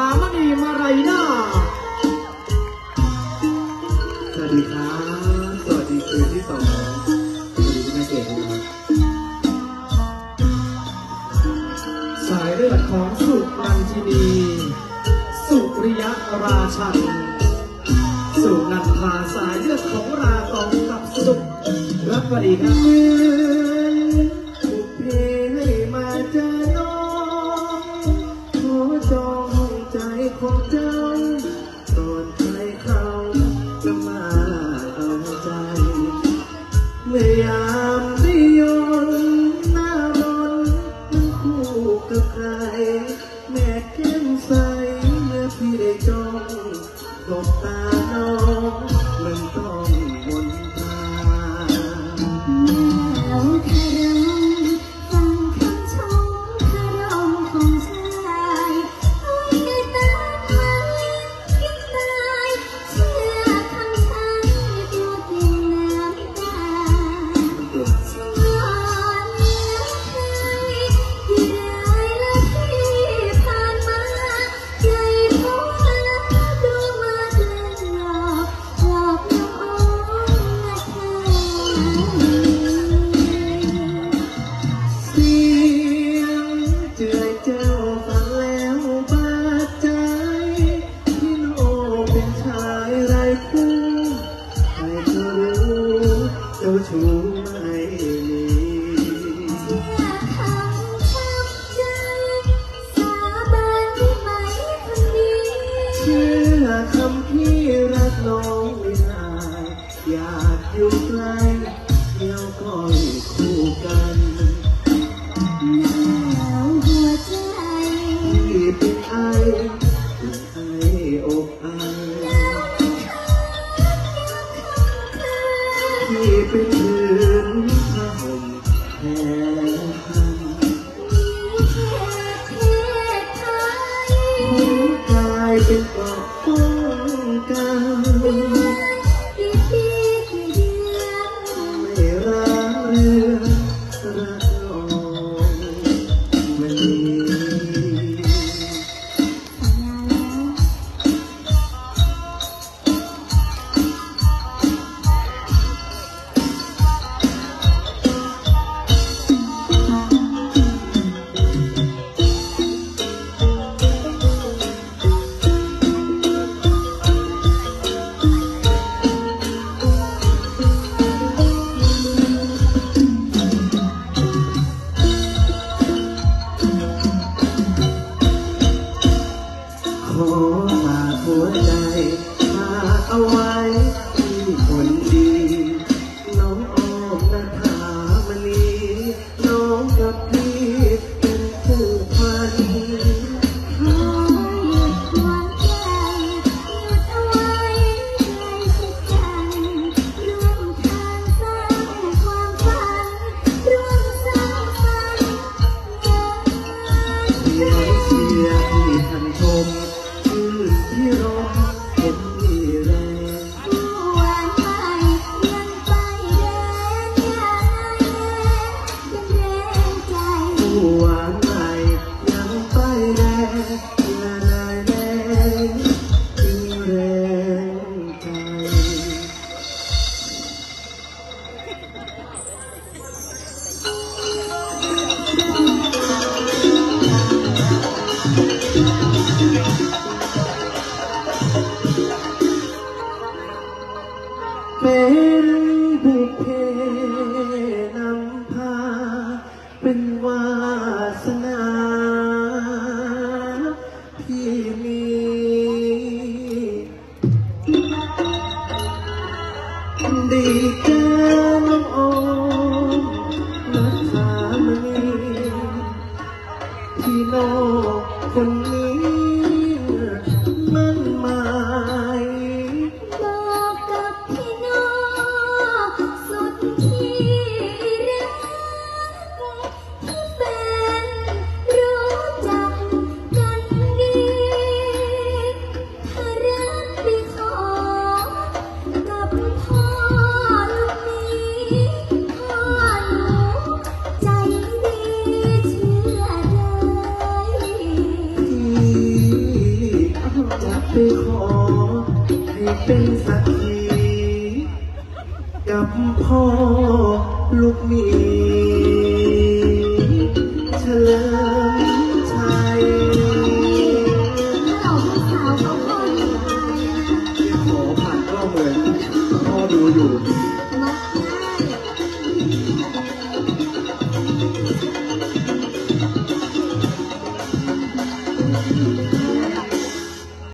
ามณีมาไรหน้า สวัสดีครับ สวัสดีคืนที่สองสายเลือดของสุปันทินี สุริยะราชัน สุนันทาสายเลือดของราตองกับสุรับสวัสดีครับ sou. เป็นเผืนผ้าห่มแผ่พันหัวกายเป็นเกราะป้องกันไม่ร้าเรือรักนองไม่ เสียที่ท่านชม You. จะไปขอให้เป็นสักทีกับพ่อลูกมีเฉล